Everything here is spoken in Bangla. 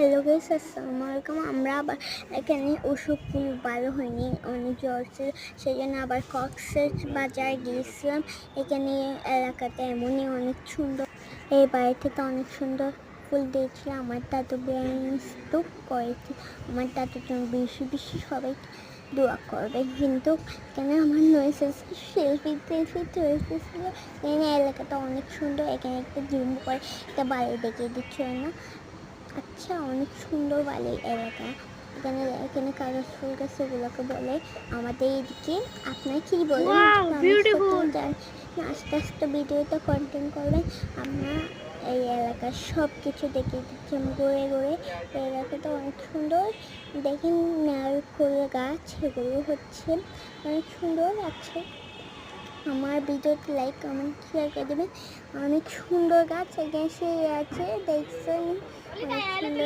হ্যালো গাইস আসসালামু আলাইকুম আমরা আবার এখানে ওষুধ কোনো ভালো হয়নি, অনেক জ্বর ছিল সেই জন্য আবার কক্সেস বাজার গিয়েছিলাম। এখানে এলাকাতে এমনই অনেক সুন্দর, এই বাড়িতে তো অনেক সুন্দর ফুল দিয়েছিল। আমার দাদু তো করেছে, আমার দাদুর জন্য বেশি বেশি সবাই দোয়া করবে। কিন্তু এখানে আমার নয়েছে সেলফি টেলফি চলতেছিল এখানে এলাকাটা অনেক সুন্দর, এখানে একটা জিম করে একটা বাড়ি দেখিয়ে দিচ্ছিল না। আচ্ছা অনেক সুন্দর বালি এলাকা। এখানে এখানে কাগজ ফুল গাছ এগুলোকে বলে আমাদের এদিকে আপনার কি বলেন। আস্তে আস্তে ভিডিওটা কন্টেন্ট করবেন। আমরা এই এলাকার সব কিছু দেখে দিচ্ছি। আমি ঘুরে ঘুরে এই এলাকাটা অনেক সুন্দর। দেখেন নারকুল গাছ এগুলো হচ্ছে অনেক সুন্দর আছে আমার ভিডিওটি লাইক কমেন্ট শেয়ার করে দেবেন। অনেক সুন্দর গাছ এখানে সে আছে, দেখছেন? অনেক সুন্দর